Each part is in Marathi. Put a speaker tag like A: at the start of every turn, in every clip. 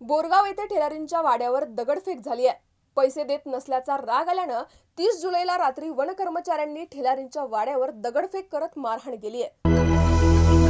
A: बोरगाव येथे ठेलारींच्या वाड्यावर दगडफेक झाली आहे. पैसे देत नसल्याचा राग आल्यानं तीस जुलैला रात्री वन कर्मचाऱ्यांनी ठेलारींच्या वाड्यावर दगडफेक करत मारहाण केली आहे.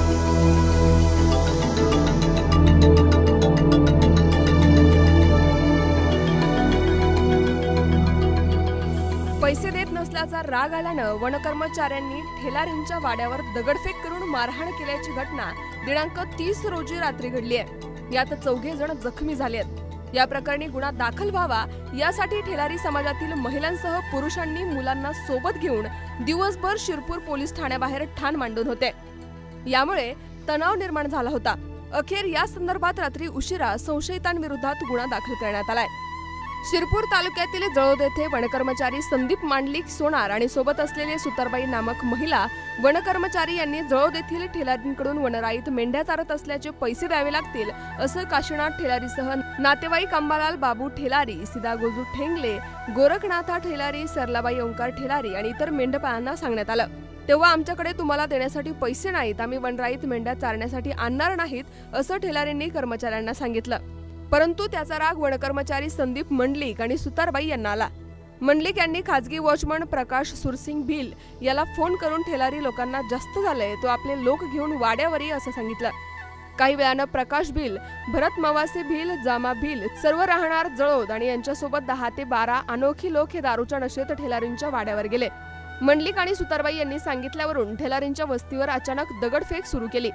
A: देत राग आल्यानं वन कर्मचाऱ्यांनी ठेलारींच्या वाड्यावर दगडफेक करून मारहाण केल्याची घटना दिनांक तीस रोजी रात्री घडली आहे. यात चौघे जण जखमी झाले आहेत या प्रकरणी गुन्हा दाखल व्हावा यासाठी ठेलारी समाजातील महिलांसह पुरुषांनी मुलांना सोबत घेऊन दिवसभर शिरपूर पोलीस ठाण्याबाहेर ठाण मांडून होते. यामुळे तणाव निर्माण झाला होता. अखेर या संदर्भात रात्री उशिरा संशयितांविरोधात गुन्हा दाखल करण्यात आलाय. शिरपूर तालुक्यातील जळोद येथे वनकर्मचारी संदीप मांडलिक सोनार आणि सोबत असलेले सुतारबाई नामक महिला वनकर्मचारी यांनी जळोद येथील ठेलारींकडून वनराईत मेंढ्या चारत असल्याचे पैसे द्यावे लागतील असं काशीनाथ ठेलारीसह नातेवाईक अंबालाल बाबू ठेलारी सिदा गोजू ठेंगले गोरखनाथा ठेलारी सरलाबाई ओंकार ठेलारी आणि इतर मेंढपाळांना सांगण्यात आलं. तेव्हा आमच्याकडे तुम्हाला देण्यासाठी पैसे नाहीत आम्ही वनराईत मेंढ्या चारण्यासाठी आणणार नाहीत असं ठेलारींनी कर्मचाऱ्यांना सांगितलं. परंतु त्याचा राग वनकर्मचारी संदीप मंडलिक आणि सुतारबाई यांना आला. मंडलिक यांनी खाजगी वॉचमन प्रकाश सुरसिंग भिल याला फोन करून ठेलारी लोकांना जास्त झालंय तो आपले लोक घेऊन वाड्यावर ये असं सांगितलं. काही वेळानं प्रकाश भिल भरत मवासे भिल जामा भिल सर्व राहणार जळोद आणि यांच्यासोबत दहा ते बारा अनोखी लोक हे दारूच्या नशेत ठेलारींच्या वाड्यावर गेले. मंडलिक आणि सुतारबाई यांनी सांगितल्यावरून ठेलारींच्या वस्तीवर अचानक दगडफेक सुरू केली.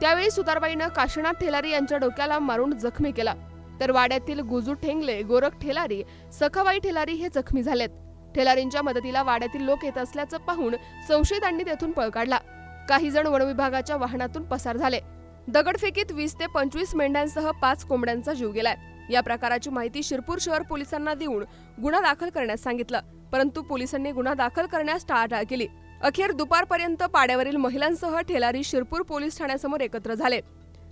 A: त्यावेळी सुतारबाईनं काशीनाथ ठेलारी यांच्या डोक्याला मारून जखमी केला. तर वाड्यातील गुजू ठेंगले गोरख ठेलारी सखाबाई ठेलारी हे जखमी झालेत. ठेलारींच्या मदतीला वाड्यातील लोक येत असल्याचं पाहून संशयितांनी तेथून पळ काढला. काही जण वनविभागाच्या वाहनातून पसार झाले. दगडफेकीत वीस ते पंचवीस मेंढ्यांसह पाच कोंबड्यांचा जीव गेलाय. या प्रकाराची माहिती शिरपूर शहर पोलिसांना देऊन गुन्हा दाखल करण्यास सांगितलं. परंतु पोलिसांनी गुन्हा दाखल करण्यास टाळाटाळ केली. अखेर दुपारपर्यंत पाड्यावरील महिलांसह ठेलारी शिरपूर पोलीस ठाण्यासमोर एकत्र झाले.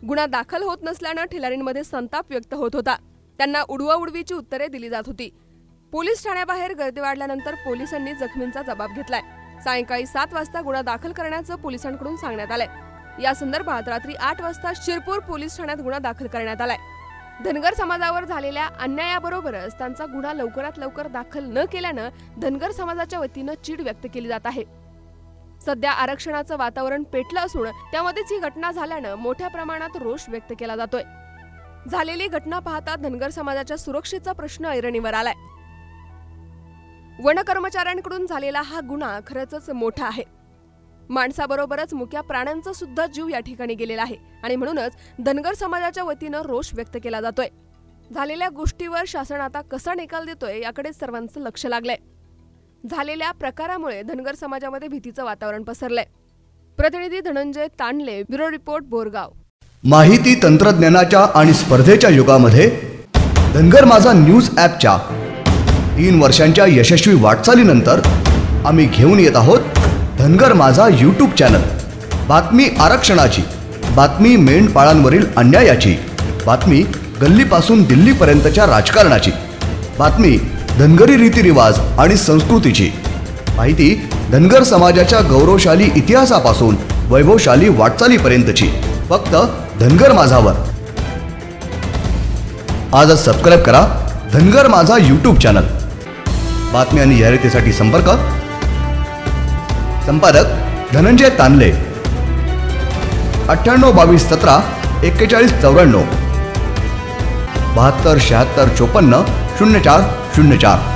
A: गुन्हा दाखल होत नसल्यानं ठेलारींमध्ये संताप व्यक्त होत होता. त्यांना उडवाउडवीची उत्तरे दिली जात होती. पोलीस ठाण्याबाहेर गर्दी वाढल्यानंतर पोलिसांनी जखमींचा जबाब घेतलाय. सायंकाळी सात वाजता गुन्हा दाखल करण्याचं पोलिसांकडून सांगण्यात आलंय. या संदर्भात रात्री आठ वाजता शिरपूर पोलीस ठाण्यात गुन्हा दाखल करण्यात आलाय. धनगर समाजावर झालेल्या अन्यायाबरोबरच त्यांचा गुन्हा लवकरात लवकर दाखल न केल्यानं धनगर समाजाच्या वतीनं चीड व्यक्त केली जात आहे. सध्या आरक्षणाचं वातावरण पेटलं असून त्यामध्येच ही घटना झाल्यानं मोठ्या प्रमाणात रोष व्यक्त केला जातोय. झालेली घटना पाहता धनगर समाजाच्या सुरक्षेचा प्रश्न ऐरणीवर आलाय. वन कर्मचाऱ्यांकडून झालेला हा गुन्हा खरंच मोठा आहे. माणसाबरोबरच मुक्या प्राण्यांचा सुद्धा जीव या ठिकाणी गेलेला आहे आणि म्हणूनच धनगर समाजाच्या वतीनं रोष व्यक्त केला जातोय. झालेल्या गोष्टीवर शासन आता कसा निकाल देतोय याकडे सर्वांचं लक्ष लागलंय. झालेल्या प्रकारामुळे धनगर समाजामध्ये भीतीचं वातावरण पसरलंय. प्रतिनिधी धनंजय तांडले ब्युरो रिपोर्ट बोरगाव.
B: माहिती तंत्रज्ञानाच्या आणि स्पर्धेच्या युगामध्ये धनगर माझा न्यूज ॲपच्या तीन वर्षांच्या यशस्वी वाटचालीनंतर आम्ही घेऊन येत आहोत धनगर माझा यूट्यूब चॅनल बातमी आरक्षणाची बातमी मेंढपाळांवरील अन्यायाची बातमी गल्लीपासून दिल्लीपर्यंतच्या राजकारणाची बातमी धनगरी रीतिरिवाज आणि संस्कृतीची. माहिती धनगर समाजाच्या गौरवशाली इतिहासापासून वैभवशाली वाटचालीपर्यंतची. फक्त धनगर माझावर. आजच सबस्क्राईब करा धनगर माझा यूट्यूब चॅनल. बातमी आणि जाहिरातीसाठी संपर्क. संपादक धनंजय तानले. अठ्ठ्याण्णव बावीस सतरा एक्केचाळीस चौऱ्याण्णव. बहात्तर शहात्तर चोपन्न शून्य चार शून्य चार